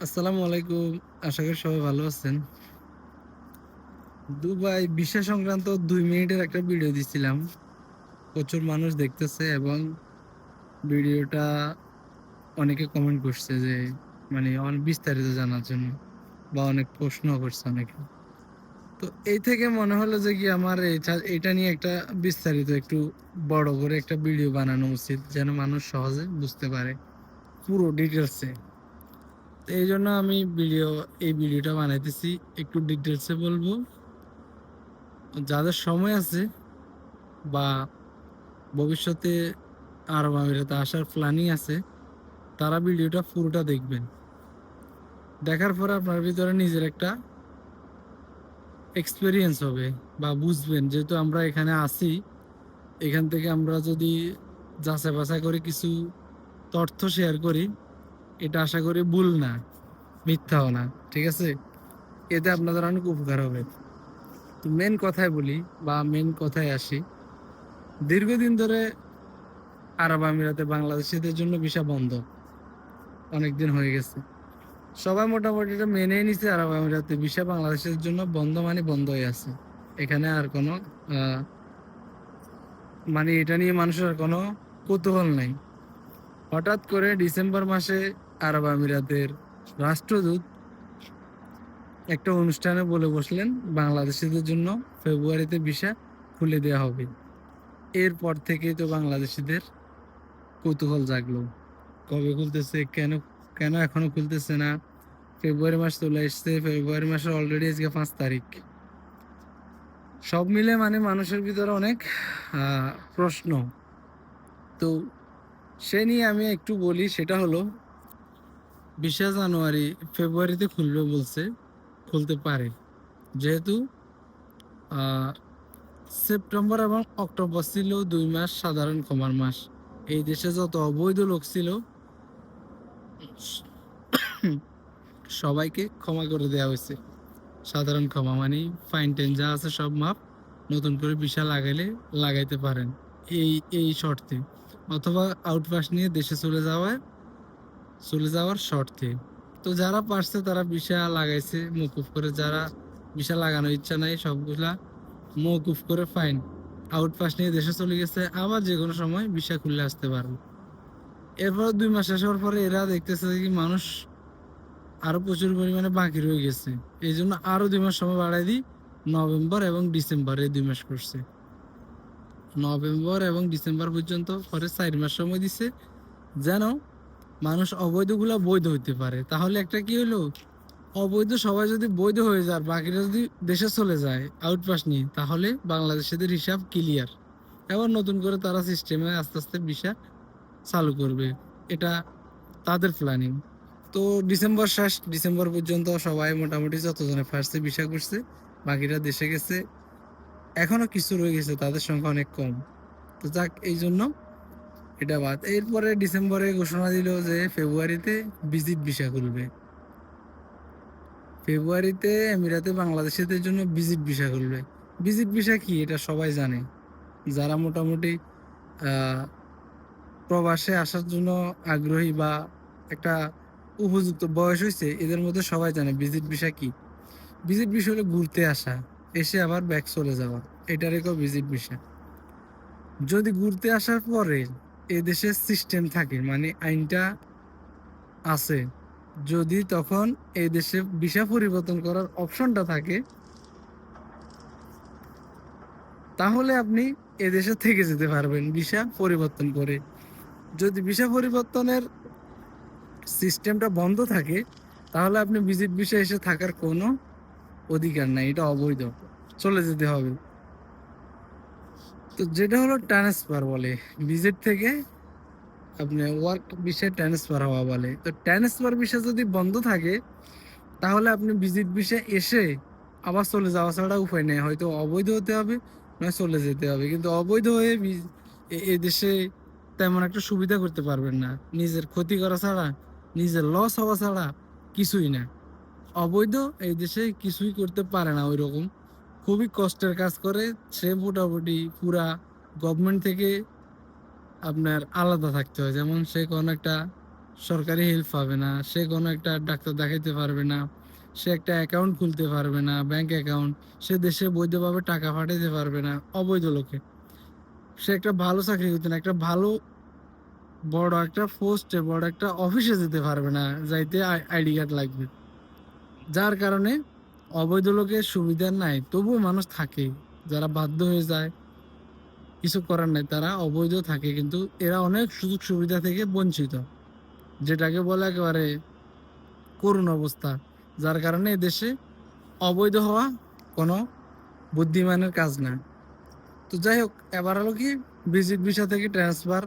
আসসালামু আলাইকুম। আশা করি সবাই ভালো আছেন। দুবাই ভিসা সংক্রান্ত দুই মিনিটের একটা ভিডিও দিছিলাম। প্রচুর মানুষ দেখতেছে এবং ভিডিওটা অনেকে কমেন্ট করছে যে মানে অনেক বিস্তারিত জানার জন্য বা অনেক প্রশ্ন করছে অনেকে। তো এই থেকে মনে হলো যে কি আমার এটা- নিয়ে একটা বিস্তারিত একটু বড় করে একটা ভিডিও বানানো উচিত, যেন মানুষ সহজে বুঝতে পারে পুরো ডিটেলসে এই জন্য আমি ভিডিও এই ভিডিওটা বানাইতেছি। একটু ডিটেলসে বলব। যাদের সময় আছে বা ভবিষ্যতে আরব আমিরাতে আসার প্ল্যানিং আছে, তারা ভিডিওটা পুরোটা দেখবেন। দেখার পরে আপনার ভিতরে নিজের একটা এক্সপিরিয়েন্স হবে বা বুঝবেন। যেহেতু আমরা এখানে আসি এখান থেকে আমরা যদি যাচাই বাছাই করে কিছু তথ্য শেয়ার করি এটা আশা করি ভুল না, মিথ্যাও না, ঠিক আছে? এতে আপনাদের অনেক উপকার হবে। তো মেন কথায় বলি বা মেন কথায় আসি, দীর্ঘদিন ধরে আরব আমিরাতে বাংলাদেশিদের জন্য ভিসা বন্ধ অনেকদিন হয়ে গেছে। সবাই মোটামুটি এটা মেনেই নিছে, আরব আমিরাতে ভিসা বাংলাদেশের জন্য বন্ধ মানে বন্ধ হয়ে আছে। এখানে আর কোনো মানে এটা নিয়ে মানুষের কোনো কৌতূহল নাই। হঠাৎ করে ডিসেম্বর মাসে আরব আমিরাতের রাষ্ট্রদূত একটা অনুষ্ঠানে বলে বসলেন, বাংলাদেশিদের জন্য ফেব্রুয়ারিতে ভিসা খুলে দেওয়া হবে। এরপর থেকেই তো বাংলাদেশিদের কৌতূহল জাগলো। কবে খুলতেছে, কেন কেন এখনও খুলতেছে না? ফেব্রুয়ারি মাস চলে এসছে, ফেব্রুয়ারি মাসের অলরেডি আজকে পাঁচ তারিখ। সব মিলে মানে মানুষের ভিতরে অনেক প্রশ্ন। তো সে নিয়ে আমি একটু বলি, সেটা হলো বিশে জানুয়ারি ফেব্রুয়ারিতে খুলবে বলছে, খুলতে পারে। যেহেতু সেপ্টেম্বর এবং অক্টোবর ছিল দুই মাস সাধারণ ক্ষমার মাস। এই দেশে যত অবৈধ লোক ছিল, সবাইকে ক্ষমা করে দেওয়া হয়েছে। সাধারণ ক্ষমা মানে ফাইন টেন যা আছে সব মাপ নতুন করে বিশা লাগাইলে লাগাইতে পারেন। এই এই শর্তে। অথবা আউটপাস নিয়ে দেশে চলে যাওয়ার চলে যাওয়ার শর্তে। তো যারা পারছে তারা বিশা লাগাইছে মকুফ করে যারা বিশা লাগানোর ইচ্ছা নাই, সবগুলা মকুফ করে ফাইন আউটপাস নিয়ে দেশে চলে গেছে, আবার যে কোনো সময় বিশা খুলে আসতে পারবে এরপর দুই মাস হওয়ার পরে এরা দেখতেছে কি মানুষ আরও প্রচুর পরিমাণে বাকি রয়ে গেছে। এই জন্য আরও দুই মাস সময় বাড়াই দিই, নভেম্বর এবং ডিসেম্বর এই দুই মাস করছে। নভেম্বর এবং ডিসেম্বর পর্যন্ত পরে চার মাস সময় দিছে, যেন মানুষ অবৈধগুলা বৈধ হইতে পারে। তাহলে একটা কি হলো অবৈধ সবাই যদি বৈধ হয়ে যায়, বাকিরা যদি দেশে চলে যায় আউটপাস নিয়ে তাহলে বাংলাদেশিদের হিসাব ক্লিয়ার এবার নতুন করে তারা সিস্টেমে আস্তে আস্তে ভিসা চালু করবে। এটা তাদের প্ল্যানিং তো ডিসেম্বর শেষ, ডিসেম্বর পর্যন্ত সবাই মোটামুটি যতজনে ফার্স্টে ভিসা করছে, বাকিরা দেশে গেছে। এখনও কিছু রয়ে গেছে, তাদের সংখ্যা অনেক কম। তো যাক, এই জন্য এটা বাদ। এরপরে ডিসেম্বরে ঘোষণা দিল যে ফেব্রুয়ারিতে ভিজিট ভিসা খুলবে। ফেব্রুয়ারিতে এমিরাতে বাংলাদেশিদের জন্য ভিজিট ভিসা খুলবে। ভিজিট ভিসা কি? এটা সবাই জানে। যারা মোটামুটি প্রবাসে আসার জন্য আগ্রহী বা একটা উপযুক্ত বয়স হয়েছে এদের মধ্যে সবাই জানে ভিজিট ভিসা কি। ভিজিট ভিসা হলো ঘুরতে আসা, এসে আবার ব্যাক চলে যাওয়া। এটারে কেউ ভিজিট ভিসা। যদি ঘুরতে আসার পরে এ দেশের সিস্টেম থাকে মানে আইনটা আছে। যদি তখন এই দেশে ভিসা পরিবর্তন করার অপশনটা থাকে, তাহলে আপনি এ দেশে থেকে যেতে পারবেন ভিসা পরিবর্তন করে। যদি ভিসা পরিবর্তনের সিস্টেমটা বন্ধ থাকে, তাহলে আপনি ভিজিট ভিসা এসে থাকার কোনো অধিকার নাই, এটা অবৈধ। চলে যেতে হবে। তো যেটা হলো ট্রান্সফার বলে ভিজিট থেকে আপনি ওয়ার্ক বিষয়ে ট্রান্সফার হওয়া বলে। তো ট্রান্সফার বিষয় যদি বন্ধ থাকে, তাহলে আপনি ভিজিট বিষয়ে এসে আবার চলে যাওয়া ছাড়া উপায় নেই। হয়তো অবৈধ হতে হবে, নয় চলে যেতে হবে। কিন্তু অবৈধ হয়ে এ দেশে তেমন একটা সুবিধা করতে পারবেন না। নিজের ক্ষতি করা ছাড়া, নিজের লস হওয়া ছাড়া কিছুই না। অবৈধ এই দেশে কিছুই করতে পারে না ওই রকম খুবই কষ্টের কাজ করে, সে মোটামুটি পুরা গভর্নমেন্ট থেকে আপনার আলাদা থাকতে হয়। যেমন সে কোনো একটা সরকারি হেল্প পাবে না, সে কোনো একটা ডাক্তার দেখাইতে পারবে না, সে একটা অ্যাকাউন্ট খুলতে পারবে না ব্যাংক অ্যাকাউন্ট সে দেশে বৈধভাবে টাকা পাঠাইতে পারবে না, অবৈধ লোকে। সে একটা ভালো চাকরি করতে না, একটা ভালো বড় একটা পোস্টে বড় একটা অফিসে যেতে পারবে না, যাইতে আইডি কার্ড লাগবে। যার কারণে অবৈধ লোকের সুবিধা নাই, তবুও মানুষ থাকে। যারা বাধ্য হয়ে যায়, কিছু করার নাই, তারা অবৈধ থাকে, কিন্তু এরা অনেক সুযোগ সুবিধা থেকে বঞ্চিত, যেটাকে বলে একেবারে করুণ অবস্থা, যার কারণে দেশে অবৈধ হওয়া কোনো বুদ্ধিমানের কাজ না। তো যাই হোক, এবার হলো কি ভিজিট ভিসা থেকে ট্রান্সফার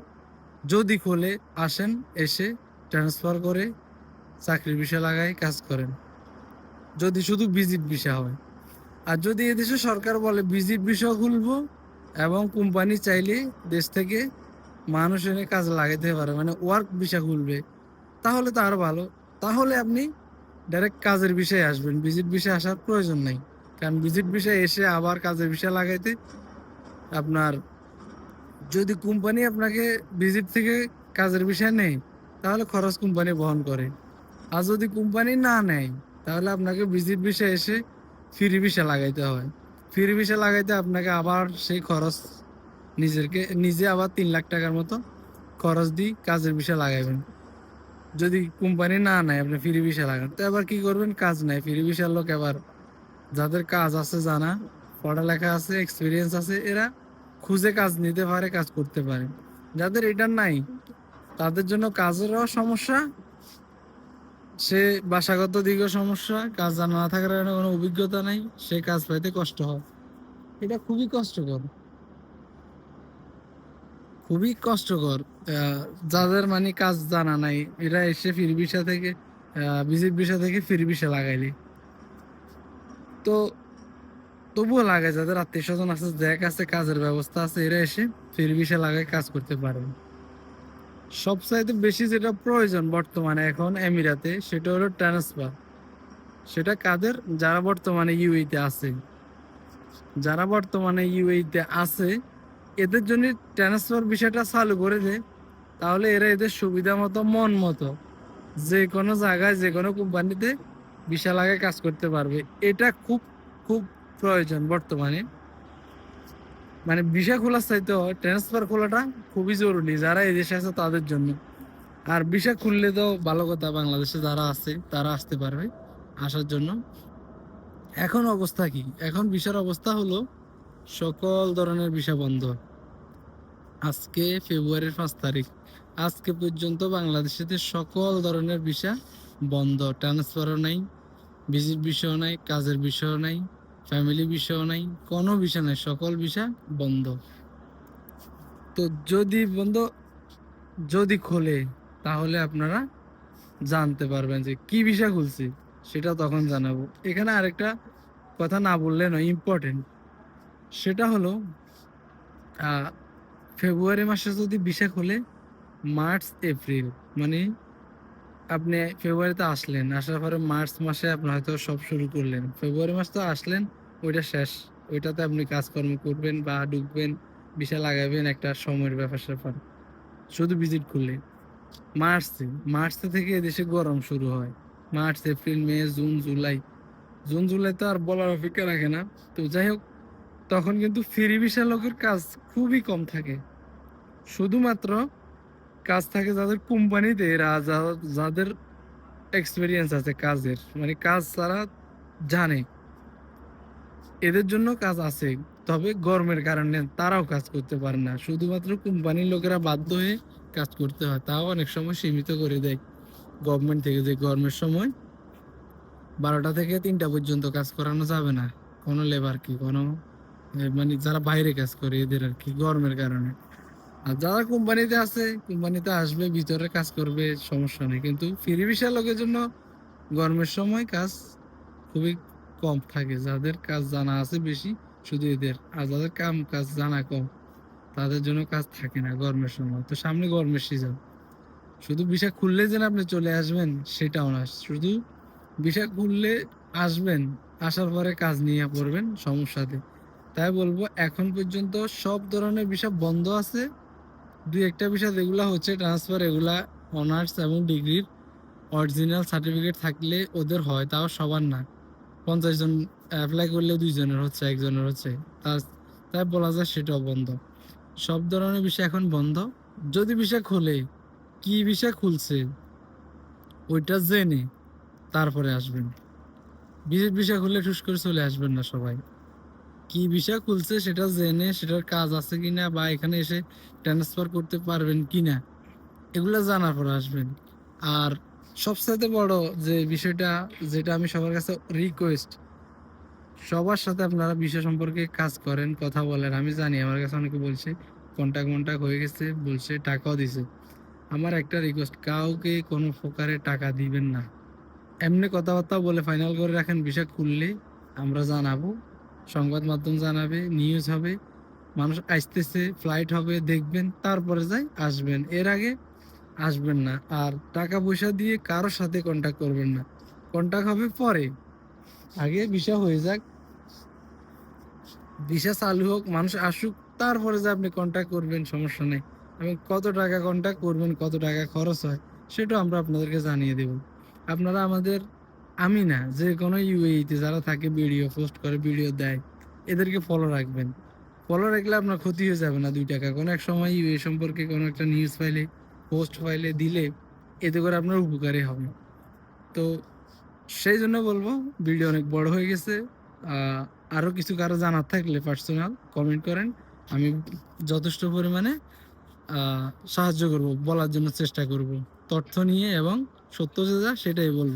যদি খোলে, আসেন, এসে ট্রান্সফার করে চাকরির বিষয় লাগায় কাজ করেন। যদি শুধু ভিজিট ভিসা হয়। আর যদি এদেশে সরকার বলে ভিজিট ভিসা খুলবো এবং কোম্পানি চাইলে দেশ থেকে মানুষ এনে কাজ লাগাইতে পারে মানে ওয়ার্ক ভিসা খুলবে, তাহলে তো আরও ভালো। তাহলে আপনি ডাইরেক্ট কাজের বিষয়ে আসবেন। ভিজিট বিষয়ে আসার প্রয়োজন নেই। কারণ ভিজিট বিষয়ে এসে আবার কাজের বিষয় লাগাইতে আপনার যদি কোম্পানি আপনাকে ভিজিট থেকে কাজের বিষয় নেয়, তাহলে খরচ কোম্পানি বহন করে। আর যদি কোম্পানি না নেয় তাহলে আপনাকে ভিজিট বিষয়ে এসে ফ্রি ভিসা লাগাইতে হয়। ফ্রি ভিসা লাগাইতে আপনাকে আবার সেই খরচ নিজেরকে, নিজে আবার তিন লাখ টাকার মতো খরচ দিয়ে কাজের বিষয় লাগাইবেন। যদি কোম্পানি না নেয়, আপনি ফ্রি ভিসা লাগান। তো এবার কি করবেন? কাজ নাই। ফ্রি ভিসার লোক এবার যাদের কাজ আছে জানা, পড়ালেখা আছে এক্সপিরিয়েন্স আছে, এরা খুঁজে কাজ নিতে পারে, কাজ করতে পারে। যাদের এটা নাই, তাদের জন্য কাজেরও সমস্যা সে বাসাগত দিকেও সমস্যা, কাজ জানা না থাকার কারণে কোনো অভিজ্ঞতা নাই, সে কাজ পাইতে কষ্ট হয়। এটা খুবই কষ্টকর। খুবই কষ্টকর যাদের মানে কাজ জানা নাই, এরা এসে ফির ভিসা থেকে ভিজিট ভিসা থেকে ফির ভিসা লাগাইলি। তো তবুও লাগে, যাদের আত্মীয় স্বজন আছে দেখ আছে, কাজের ব্যবস্থা আছে, এরা এসে ফির ভিসা লাগাই কাজ করতে পারে। সবচাইতে বেশি যেটা প্রয়োজন বর্তমানে এখন এমিরাতে, সেটা হলো ট্রান্সফার সেটা কাদের? যারা বর্তমানে ইউএইতে আছে। যারা বর্তমানে ইউএইতে আছে, এদের জন্য ট্রান্সফার বিষয়টা চালু করে দেয় তাহলে এরা এদের সুবিধা মতো, মন মতো যে কোনো জায়গায়, যে কোনো কোম্পানিতে বিশাল আগে কাজ করতে পারবে। এটা খুব খুব প্রয়োজন বর্তমানে। মানে ভিসা খোলার চাইতে ট্রান্সফার খোলাটা খুবই জরুরি যারা এই দেশে আছে তাদের জন্য। আর ভিসা খুললে তো ভালো কথা, বাংলাদেশে যারা আছে তারা আসতে পারবে আসার জন্য। এখন অবস্থা কি? এখন ভিসার অবস্থা হলো সকল ধরনের ভিসা বন্ধ। আজকে ফেব্রুয়ারির পাঁচ তারিখ। আজকে পর্যন্ত বাংলাদেশেতে সকল ধরনের ভিসা বন্ধ। ট্রান্সফারও নাই ভিজিট বিষয় নাই, কাজের বিষয় নাই। ফ্যামিলি বিষয় নাই, কোনো বিষয় নাই, সকল ভিসা বন্ধ। তো যদি বন্ধ, যদি খোলে, তাহলে আপনারা জানতে পারবেন যে কি ভিসা খুলছি সেটা তখন জানাব। এখানে আরেকটা কথা না বললে নয় ইম্পর্টেন্ট সেটা হলো ফেব্রুয়ারি মাসে যদি ভিসা খোলে, মার্চ, এপ্রিল মানে আপনি ফেব্রুয়ারিতে আসলেন, আসার পরে মার্চ মাসে আপনি হয়তো সব শুরু করলেন। ফেব্রুয়ারি মাস তো আসলেন ওইটা শেষ। ওইটাতে আপনি কাজকর্ম করবেন বা ঢুকবেন, ভিসা লাগাবেন একটা সময়ের ব্যাপার স্যাপার। শুধু ভিজিট করলে মার্চে মার্চে থেকে এদেশে গরম শুরু হয়। March, April, May, June, July. June, July তো আর বলার অপেক্ষা রাখে না। তো যাই হোক, তখন কিন্তু ফেরি ভিসা লোকের কাজ খুবই কম থাকে। শুধুমাত্র কাজ থাকে যাদের কোম্পানিতে যাদের এক্সপিরিয়েন্স আছে কাজের। মানে কাজ তারা জানে। এদের জন্য কাজ আছে, তবে গরমের কারণে তারাও কাজ করতে পারে না। শুধুমাত্র কোম্পানির লোকেরা বাধ্য হয়ে কাজ করতে হয়, তাও অনেক সময় সীমিত করে দেয়। গভর্নমেন্ট থেকে যে গরমের সময় বারোটা থেকে তিনটা পর্যন্ত কাজ করানো যাবে না। কোনো লেবার কি, কোনো মানে যারা বাইরে কাজ করে এদের আর কি, গরমের কারণে। আর যারা কোম্পানিতে আছে, কোম্পানিতে আসবে, ভিতরে কাজ করবে, সমস্যা নেই। কিন্তু ফিরি ভিসা লোকের জন্য গরমের সময় কাজ খুবই কম থাকে, যাদের কাজ জানা আছে বেশি শুধু এদের। আর যাদের কাম, কাজ জানা কম, তাদের জন্য কাজ থাকে না গরমের সময়। তো সামনে গরমের সিজন শুধু ভিসা খুললে যেন আপনি চলে আসবেন, সেটাও না। শুধু ভিসা খুললে আসবেন, আসার পরে কাজ নিয়ে পড়বেন সমস্যাতে তাই বলব, এখন পর্যন্ত সব ধরনের ভিসা বন্ধ আছে। দুই একটা ভিসা যেগুলা হচ্ছে ট্রান্সফার এগুলা অনার্স এবং ডিগ্রির অরিজিনাল সার্টিফিকেট থাকলে ওদের হয়, তাও সবার না। পঞ্চাশ জন অ্যাপ্লাই করলে দুইজনের হচ্ছে, একজনের হচ্ছে। তার তাই বলা যায় সেটাও বন্ধ। সব ধরনের বিষয় এখন বন্ধ। যদি বিষয় খোলে, কি বিষয় খুলছে, ওইটা জেনে তারপরে আসবেন। বিশেষ বিষয় খুললে ঠুস করে চলে আসবেন না সবাই। কি বিষয় খুলছে সেটা জেনে, সেটার কাজ আছে কিনা বা এখানে এসে ট্রান্সফার করতে পারবেন কিনা, এগুলো জানার পর আসবেন। আর সবচাইতে বড় যে বিষয়টা যেটা আমি সবার কাছে রিকোয়েস্ট সবার সাথে আপনারা বিষয় সম্পর্কে কাজ করেন, কথা বলেন। আমি জানি, আমার কাছে অনেকে বলছে, কন্টাক্ট মন্টাক্ট হয়ে গেছে, বলছে, টাকাও দিছে। আমার একটা রিকোয়েস্ট কাউকে কোনো প্রকারে টাকা দিবেন না। এমনি কথাবার্তা বলে ফাইনাল করে রাখেন, বিষয় খুললে আমরা জানাব, সংবাদ মাধ্যম জানাবে নিউজ হবে, মানুষ আসতেছে ফ্লাইট হবে, দেখবেন, তারপরে যাই, আসবেন। এর আগে আসবেন না। আর টাকা পয়সা দিয়ে কারোর সাথে কন্ট্যাক্ট করবেন না। কন্ট্যাক্ট হবে পরে। আগে ভিসা হয়ে যাক। ভিসা চালু হোক, মানুষ আসুক, তারপরে যে আপনি কন্ট্যাক্ট করবেন, সমস্যা নেই। এবং কত টাকা কন্ট্যাক্ট করবেন, কত টাকা খরচ হয়, সেটাও আমরা আপনাদেরকে জানিয়ে দেব। আপনারা আমাদের, আমি না, যে কোনো ইউএইতে যারা থাকে ভিডিও পোস্ট করে ভিডিও দেয়, এদেরকে ফলো রাখবেন। ফলো রাখলে আপনার ক্ষতি হয়ে যাবে না দুই টাকা। কোনো এক সময় ইউএ সম্পর্কে কোনো একটা নিউজ ফাইলে পোস্ট ফাইলে দিলে এতে করে আপনার উপকারী হবে। তো সেই জন্য বলব ভিডিও অনেক বড় হয়ে গেছে। আরও কিছু কারও জানার থাকলে পার্সোনাল কমেন্ট করেন। আমি যথেষ্ট পরিমাণে সাহায্য করব, বলার জন্য চেষ্টা করব। তথ্য নিয়ে এবং সত্য যে যা সেটাই বলব।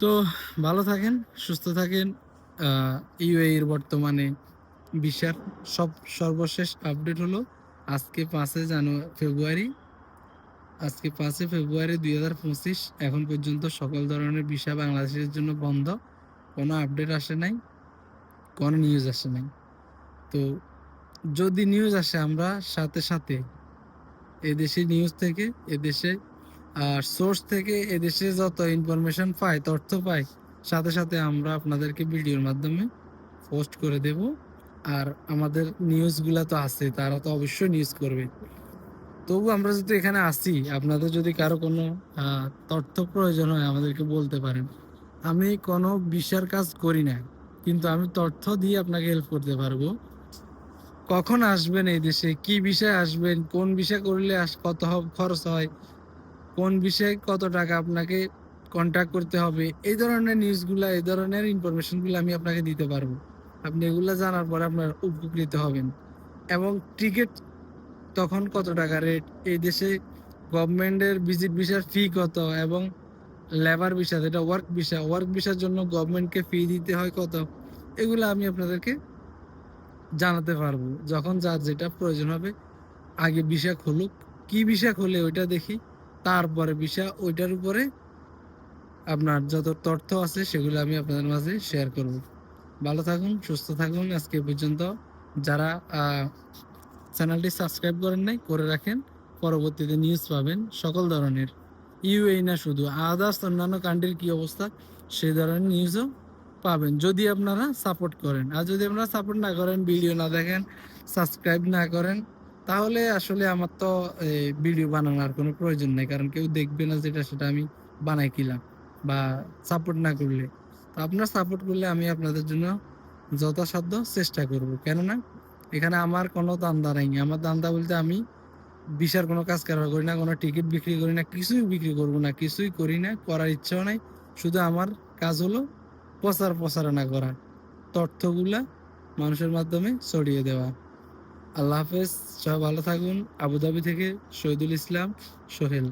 তো ভালো থাকেন, সুস্থ থাকেন। ইউএইর বর্তমানে বিশ্বের সব সর্বশেষ আপডেট হলো। আজকে পাঁচে জানুয়ারি ফেব্রুয়ারি। আজকে পাঁচে ফেব্রুয়ারি দুই হাজার পঁচিশ। এখন পর্যন্ত সকল ধরনের ভিসা বাংলাদেশের জন্য বন্ধ। কোনো আপডেট আসে নাই, কোনো নিউজ আসে নাই। তো যদি নিউজ আসে, আমরা সাথে সাথে এদেশে নিউজ থেকে, এদেশে, আর সোর্স থেকে এদেশে যত ইনফরমেশন পাই তথ্য পাই সাথে সাথে আমরা আপনাদেরকে ভিডিওর মাধ্যমে পোস্ট করে দেব। আর আমাদের নিউজগুলা তো আছে, তারা তো অবশ্যই নিউজ করবে। তবু আমরা যদি এখানে আসি আপনাদের যদি কারও কোনো তথ্য প্রয়োজন হয়, আমাদেরকে বলতে পারেন। আমি কোনো বিষয়ের কাজ করি না, কিন্তু আমি তথ্য দিয়ে আপনাকে হেল্প করতে পারব। কখন আসবেন এই দেশে? কি বিষয়ে আসবেন? কোন বিষয় করলে কত খরচ হয়? কোন বিষয়ে কত টাকা আপনাকে কন্ট্যাক্ট করতে হবে? এই ধরনের নিউজগুলা এই ধরনের ইনফরমেশনগুলো আমি আপনাকে দিতে পারব। আপনি এগুলো জানার পরে আপনার উপকৃত হবেন। এবং টিকিট তখন কত টাকা রেট এই দেশে গভর্নমেন্টের ভিজিট ভিসার ফি কত এবং লেবার ভিসা যেটা ওয়ার্ক ভিসা ওয়ার্ক ভিসার জন্য গভর্নমেন্টকে ফি দিতে হয় কত? এগুলো আমি আপনাদেরকে জানাতে পারব। যখন যার যেটা প্রয়োজন হবে, আগে ভিসা খুলুক। কি ভিসা খুলে ওইটা দেখি। তারপরে ভিসা ওইটার উপরে আপনার যত তথ্য আছে, সেগুলো আমি আপনাদের মাঝে শেয়ার করব। ভালো থাকুন, সুস্থ থাকুন। আজকে পর্যন্ত যারা চ্যানেলটি সাবস্ক্রাইব করেন নাই, করে রাখেন। পরবর্তীতে নিউজ পাবেন সকল ধরনের। ইউএই না শুধু আদার্স অন্যান্য কান্ট্রির কী অবস্থা সেই ধরনের নিউজও পাবেন। যদি আপনারা সাপোর্ট করেন, আর যদি আপনারা সাপোর্ট না করেন ভিডিও না দেখেন সাবস্ক্রাইব না করেন, তাহলে আসলে আমার তো ভিডিও বানানোর কোনো প্রয়োজন নেই, কারণ কেউ দেখবে না যেটা, সেটা আমি বানাই কিলাম বা সাপোর্ট না করলে। আপনারা সাপোর্ট করলে আমি আপনাদের জন্য যথাসাধ্য চেষ্টা করব। কেননা এখানে আমার কোনো দান্দা নাই। আমার দান্দা বলতে আমি বিশার কোনো কাজ কারবার করি না, কোনো টিকিট বিক্রি করি না, কিছুই বিক্রি করব না, কিছুই করি না, করার ইচ্ছাও নাই। শুধু আমার কাজ হলো প্রচার প্রচারণা করা, তথ্যগুলা মানুষের মাধ্যমে ছড়িয়ে দেওয়া। আল্লাহ হাফেজ সব ভালো থাকুন। আবুধাবি থেকে শহীদুল ইসলাম, সোহেল।